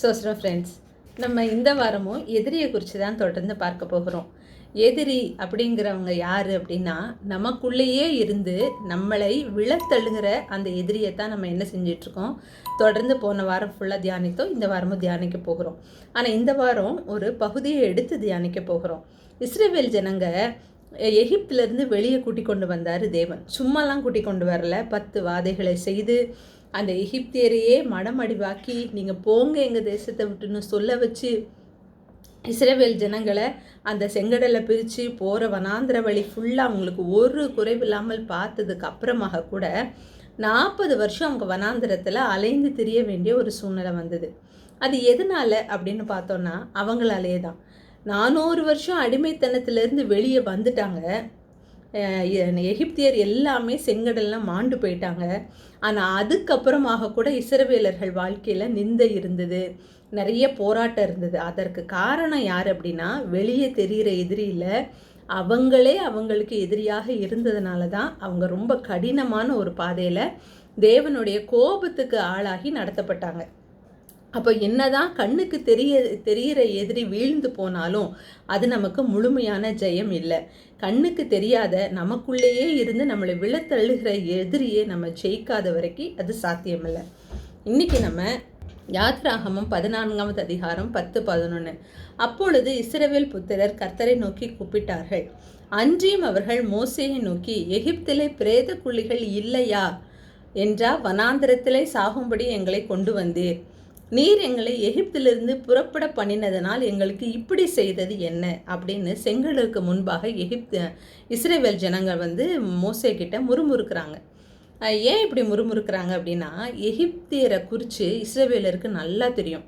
சோஸ்ரோ friends நம்ம இந்த வாரமும் எதிரியை குறித்து தான் தொடர்ந்து பார்க்க போகிறோம். எதிரி அப்படிங்கிறவங்க யார் அப்படின்னா நமக்குள்ளேயே இருந்து நம்மளை விழத்தழுகிற அந்த எதிரியை தான் நம்ம என்ன செஞ்சிட்ருக்கோம்? தொடர்ந்து போன வாரம் ஃபுல்லாக தியானித்தோம் இந்த வாரமும் தியானிக்க போகிறோம். ஆனால் இந்த வாரம் ஒரு பகுதியை எடுத்து தியானிக்க போகிறோம். இஸ்ரேவேல் ஜனங்க எகிப்திலேருந்து வெளியே கூட்டி கொண்டு வந்தார் தேவன். சும்மாலாம் கூட்டி கொண்டு வரல. பத்து வாதைகளை செய்து அந்த எகிப்தியரையே மடமடிவாக்கி நீங்கள் போங்க எங்கள் தேசத்தை விட்டுன்னு சொல்ல வச்சு இஸ்ரேவேல் ஜனங்களை அந்த செங்கடலை பிரித்து போகிற வனாந்திர வழி ஃபுல்லாக அவங்களுக்கு ஒரு குறைவில்லாமல் பார்த்ததுக்கு அப்புறமாக கூட நாற்பது வருஷம் அவங்க வனாந்திரத்தில் அலைந்து திரிய வேண்டிய ஒரு சூழ்நிலை வந்தது. அது எதனால் அப்படின்னு பார்த்தோன்னா அவங்களாலே தான் நானூறு வருஷம் அடிமைத்தனத்திலேருந்து வெளியே வந்துட்டாங்க. எகிப்தியர் எல்லாமே செங்கடலில் மாண்டு போயிட்டாங்க. ஆனால் அதுக்கப்புறமாக கூட இசரவேலர்கள் வாழ்க்கையில் நிந்தை இருந்தது. நிறைய போராட்டம் இருந்தது. அதற்கு காரணம் யார் அப்படின்னா வெளியே தெரிகிற எதிரியில் அவங்களே அவங்களுக்கு எதிரியாக இருந்ததுனால தான் அவங்க ரொம்ப கடினமான ஒரு பாதையில் தேவனுடைய கோபத்துக்கு ஆளாகி நடத்தப்பட்டாங்க. அப்போ என்னதான் கண்ணுக்கு தெரிய தெரிகிற எதிரி வீழ்ந்து போனாலும் அது நமக்கு முழுமையான ஜெயம் இல்லை. கண்ணுக்கு தெரியாத நமக்குள்ளேயே இருந்து நம்மளை விழத்தள்ளுகிற எதிரியை நம்ம ஜெயிக்காத வரைக்கும் அது சாத்தியமில்லை இன்னைக்கு நம்ம யாத்ராகமம் பதினான்காவது அதிகாரம் பத்து பதினொன்று அப்பொழுது இஸ்ரவேல் புத்திரர் கர்த்தரை நோக்கி கூப்பிட்டார்கள். அன்றியும் அவர்கள் மோசையை நோக்கி எகிப்திலே பிரேத குழிகள் இல்லையா என்றா வனாந்திரத்திலே சாகும்படி எங்களை கொண்டு வந்தீர். நீர் எங்களை எகிப்திலிருந்து புறப்பட பண்ணினதனால் எங்களுக்கு இப்படி செய்தது என்ன? அப்படின்னு செங்கலுக்கு முன்பாக எகிப்து இஸ்ரேவேல் ஜனங்கள் வந்து மோசே கிட்ட முறுமுறுக்கிறாங்க. ஏன் இப்படி முறுமுறுக்கிறாங்க அப்படின்னா எகிப்தியரை குறித்து இஸ்ரேவேலருக்கு நல்லா தெரியும்.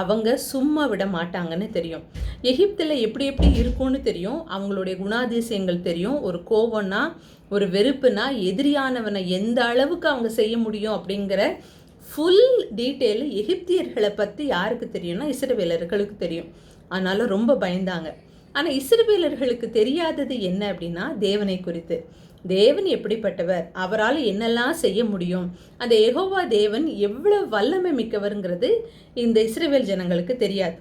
அவங்க சும்மா விட மாட்டாங்கன்னு தெரியும். எகிப்தில் எப்படி எப்படி இருக்கும்னு தெரியும். அவங்களுடைய குணாதிசயங்கள் தெரியும். ஒரு கோவம்னா ஒரு வெறுப்புனா எதிரியானவனை எந்த அளவுக்கு அவங்க செய்ய முடியும் அப்படிங்கிற ஃபுல் டீட்டெயில் எகிப்தியர்களை பற்றி யாருக்கு தெரியும்னா இஸ்ரவேலர்களுக்கு தெரியும். அதனால ரொம்ப பயந்தாங்க. ஆனால் இஸ்ரவேலர்களுக்கு தெரியாதது என்ன அப்படின்னா தேவனை குறித்து. தேவன் எப்படிப்பட்டவர்? அவரால் என்னெல்லாம் செய்ய முடியும்? அந்த எகோவா தேவன் எவ்வளோ வல்லமை மிக்கவருங்கிறது இந்த இஸ்ரேவேல் ஜனங்களுக்கு தெரியாது.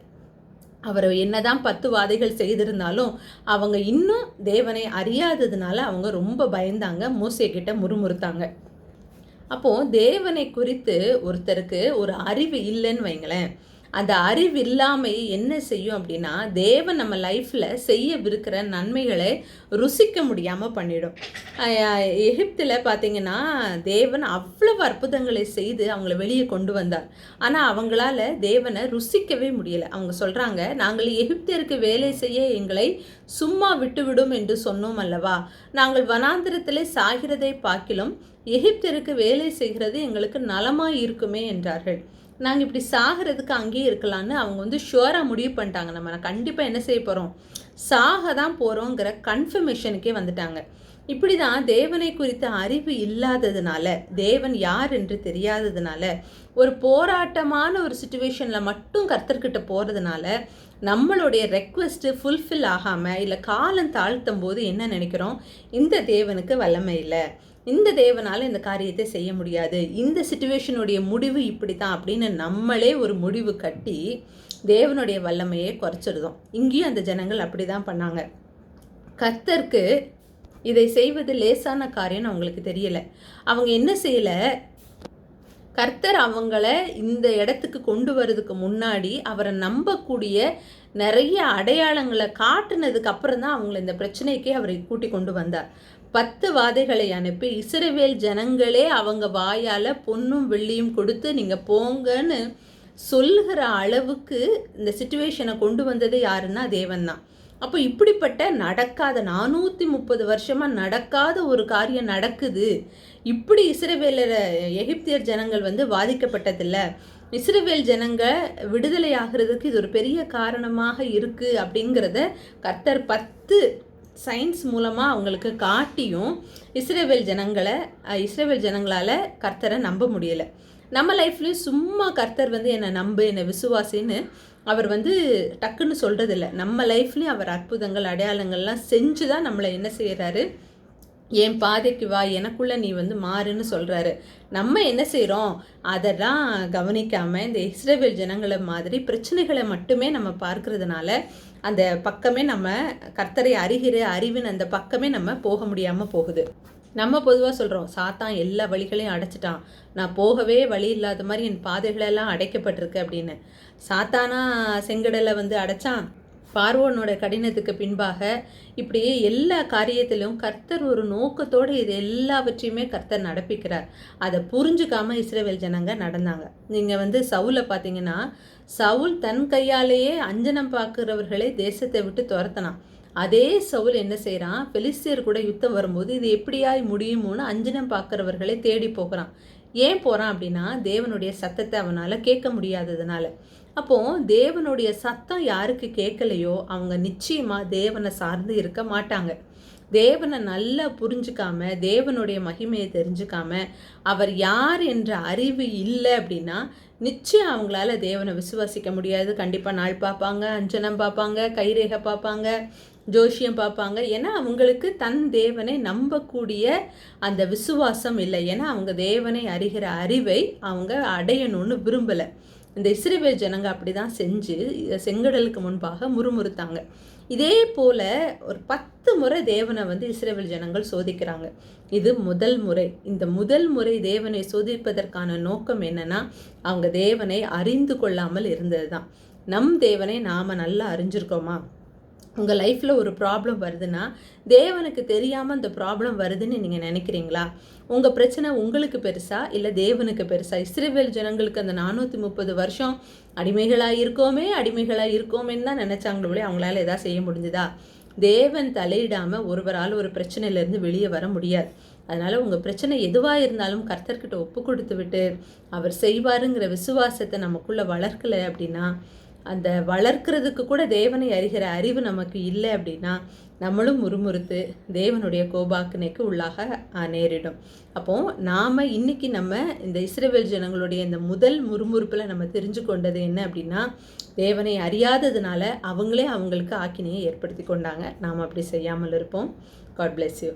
அவர் என்னதான் பத்து வாதைகள் செய்திருந்தாலும் அவங்க இன்னும் தேவனை அறியாததுனால அவங்க ரொம்ப பயந்தாங்க. மோசே கிட்ட முறுமுறுத்தாங்க. அப்போது தேவனை குறித்து ஒருத்தருக்கு ஒரு அறிவு இல்லைன்னு வைங்களேன். அந்த அறிவு இல்லாமல் என்ன செய்யும் அப்படின்னா தேவன் நம்ம லைஃப்பில் செய்யவிருக்கிற நன்மைகளை ருசிக்க முடியாமல் பண்ணிடும். எகிப்தில் பார்த்தீங்கன்னா தேவன் அவ்வளவு அற்புதங்களை செய்து அவங்கள வெளியே கொண்டு வந்தார். ஆனால் அவங்களால தேவனை ருசிக்கவே முடியலை. அவங்க சொல்கிறாங்க நாங்கள் எகிப்தியருக்கு வேலை செய்ய எங்களை சும்மா விட்டுவிடும் என்று சொன்னோம் அல்லவா? நாங்கள் வனாந்திரத்திலே சாகிறதை பார்க்கிலும் எகிப்தருக்கு வேலை செய்கிறது எங்களுக்கு நலமாக இருக்குமே என்றார்கள். நாங்கள் இப்படி சாகிறதுக்கு அங்கேயே இருக்கலான்னு அவங்க வந்து ஷுவராக முடிவு பண்ணிட்டாங்க. நம்ம கண்டிப்பாக என்ன செய்ய போகிறோம் சாக தான் போகிறோங்கிற கன்ஃபர்மேஷனுக்கே வந்துட்டாங்க. இப்படி தான் தேவனை குறித்த அறிவு இல்லாததுனால தேவன் யார் என்று தெரியாததுனால ஒரு போராட்டமான ஒரு சுச்சுவேஷனில் மட்டும் கர்த்தர்கிட்ட போகிறதுனால நம்மளுடைய ரெக்வெஸ்ட்டு ஃபுல்ஃபில் ஆகாமல் இல்லை காலம் தாழ்த்தும் போது என்ன நினைக்கிறோம்? இந்த தேவனுக்கு வல்லமை இல்லை. இந்த தேவனால் இந்த காரியத்தை செய்ய முடியாது. இந்த சுச்சுவேஷனுடைய முடிவு இப்படி தான் அப்படின்னு நம்மளே ஒரு முடிவு கட்டி தேவனுடைய வல்லமையை குறைச்சிருந்தோம் இங்கேயும் அந்த ஜனங்கள் அப்படி தான் பண்ணாங்க. கர்த்தருக்கு இதை செய்வது லேசான காரியம்னு அவங்களுக்கு தெரியலை. அவங்க என்ன செய்யலை? கர்த்தர் அவங்கள இந்த இடத்துக்கு கொண்டு வரதுக்கு முன்னாடி அவரை நம்பக்கூடிய நிறைய அடையாளங்களை காட்டுனதுக்கு அப்புறம் தான் அவங்கள இந்த பிரச்சனைக்கே அவரை கூட்டி கொண்டு வந்தார். பத்து வாதைகளை அனுப்பி இஸ்ரவேல் ஜனங்களே அவங்க வாயால் பொன்னும் வெள்ளியும் கொடுத்து நீங்கள் போங்கன்னு சொல்லுகிற அளவுக்கு இந்த சுச்சுவேஷனை கொண்டு வந்தது யாருன்னா தேவன் தான் அப்போ இப்படிப்பட்ட நடக்காத நானூற்றி முப்பது வருஷமாக நடக்காத ஒரு காரியம் நடக்குது. இப்படி இஸ்ரவேலர் எகிப்தியர் ஜனங்கள் வந்து பாதிக்கப்பட்டதில்லை இஸ்ரவேல் ஜனங்க விடுதலை ஆகிறதுக்கு இது ஒரு பெரிய காரணமாக இருக்குது அப்படிங்கிறத கர்த்தர் பத்து சயின்ஸ் மூலமாக அவங்களுக்கு காட்டியும் இஸ்ரேவேல் ஜனங்களை இஸ்ரேவேல் ஜனங்களால் கர்த்தரை நம்ப முடியலை. நம்ம லைஃப்லேயும் சும்மா கர்த்தர் வந்து என்னை நம்பு என்னை விசுவாசின்னு அவர் வந்து டக்குன்னு சொல்கிறதில்ல நம்ம லைஃப்லேயும் அவர் அற்புதங்கள் அடையாளங்கள்லாம் செஞ்சு தான் நம்மளை என்ன செய்கிறாரு என் பாதைக்கு வா எனக்குள்ள நீ வந்து மாறுன்னு சொல்கிறாரு நம்ம என்ன செய்கிறோம் அதெல்லாம் கவனிக்காமல் இந்த இஸ்ரேவேல் ஜனங்களை மாதிரி பிரச்சனைகளை மட்டுமே நம்ம பார்க்கறதுனால அந்த பக்கமே நம்ம கர்த்தரை அறிகிற அறிவின் அந்த பக்கமே நம்ம போக முடியாமல் போகுது. நம்ம பொதுவாக சொல்கிறோம் சாத்தான் எல்லா வழிகளையும் அடைச்சிட்டான். நான் போகவே வழி இல்லாத மாதிரி என் பாதைகளெல்லாம் அடைக்கப்பட்டிருக்கு அப்படின்னு. சாத்தானா செங்கடலை வந்து அடைச்சான். பார்வோனோட கடினத்துக்கு பின்பாக இப்படியே எல்லா காரியத்திலும் கர்த்தர் ஒரு நோக்கத்தோடு இது எல்லாவற்றையுமே கர்த்தர் நடப்பிக்கிறார். அதை புரிஞ்சுக்காம இஸ்ரேவேல் ஜனங்க நடந்தாங்க. நீங்கள் வந்து சவுலை பார்த்தீங்கன்னா சவுல் தன் கையாலேயே அஞ்சனம் பார்க்குறவர்களை தேசத்தை விட்டு துரத்தினான். அதே சவுல் என்ன செய்கிறான் பெலிஸ்தியர் கூட யுத்தம் வரும்போது இது எப்படியாய் முடியுமோன்னு அஞ்சனம் பார்க்குறவர்களை தேடி போகிறான். ஏன் போகிறான் அப்படின்னா தேவனுடைய சத்தத்தை அவனால் கேட்க முடியாததுனால. அப்போது தேவனுடைய சத்தம் யாருக்கு கேட்கலையோ அவங்க நிச்சயமாக தேவனை சார்ந்து இருக்க மாட்டாங்க. தேவனை நல்லா புரிஞ்சுக்காம தேவனுடைய மகிமையை தெரிஞ்சுக்காம அவர் யார் என்ற அறிவு இல்லை அப்படின்னா நிச்சயம் அவங்களால தேவனை விசுவாசிக்க முடியாது. கண்டிப்பாக நாள் பார்ப்பாங்க அஞ்சனம் பார்ப்பாங்க கைரேகை பார்ப்பாங்க ஜோஷியம் பார்ப்பாங்க. ஏன்னா அவங்களுக்கு தன் தேவனை நம்பக்கூடிய அந்த விசுவாசம் இல்லை. ஏன்னா அவங்க தேவனை அறிகிற அறிவை அவங்க அடையணும்னு விரும்பலை. இந்த இஸ்ரேவேல் ஜனங்க அப்படி தான் செஞ்சு செங்கடலுக்கு முன்பாக முறுமுறுத்தாங்க. இதே போல் ஒரு பத்து முறை தேவனை வந்து இஸ்ரேவேல் ஜனங்கள் சோதிக்கிறாங்க. இது முதல் முறை. இந்த முதல் முறை தேவனை சோதிப்பதற்கான நோக்கம் என்னன்னா அவங்க தேவனை அறிந்து கொள்ளாமல் இருந்தது தான் நம் தேவனை நாம் நல்லா அறிஞ்சிருக்கோமா? உங்கள் லைஃப்பில் ஒரு ப்ராப்ளம் வருதுன்னா தேவனுக்கு தெரியாமல் அந்த ப்ராப்ளம் வருதுன்னு நீங்கள் நினைக்கிறீங்களா? உங்கள் பிரச்சனை உங்களுக்கு பெருசா இல்லை தேவனுக்கு பெருசா? இஸ்ரேவேல் ஜனங்களுக்கு அந்த நானூற்றி முப்பது வருஷம் அடிமைகளாக இருக்கோமே அடிமைகளாக இருக்கோமேன்னு தான் நினச்சாங்களே அவங்களால எதாவது செய்ய முடிஞ்சுதா? தேவன் தலையிடாமல் ஒருவரால் ஒரு பிரச்சனையிலேருந்து வெளியே வர முடியாது. அதனால் உங்கள் பிரச்சனை எதுவாக இருந்தாலும் கர்த்தர்கிட்ட ஒப்பு கொடுத்து விட்டு அவர் செய்வாருங்கிற விசுவாசத்தை நமக்குள்ளே வளர்க்கலை அப்படின்னா அந்த வளர்க்கறதுக்கு கூட தேவனை அறிகிற அறிவு நமக்கு இல்லை அப்படின்னா நம்மளும் முறுமுறுத்து தேவனுடைய கோபாக்கினைக்கு உள்ளாக நேரிடும். அப்போது நாம் இன்றைக்கி நம்ம இந்த இஸ்ரேவேல் ஜனங்களுடைய இந்த முதல் முறுமுறுப்பில் நம்ம தெரிஞ்சு கொண்டது என்ன அப்படின்னா தேவனை அறியாததுனால அவங்களே அவங்களுக்கு ஆக்கினையை ஏற்படுத்தி கொண்டாங்க. நாம் அப்படி செய்யாமல் இருப்போம். God bless you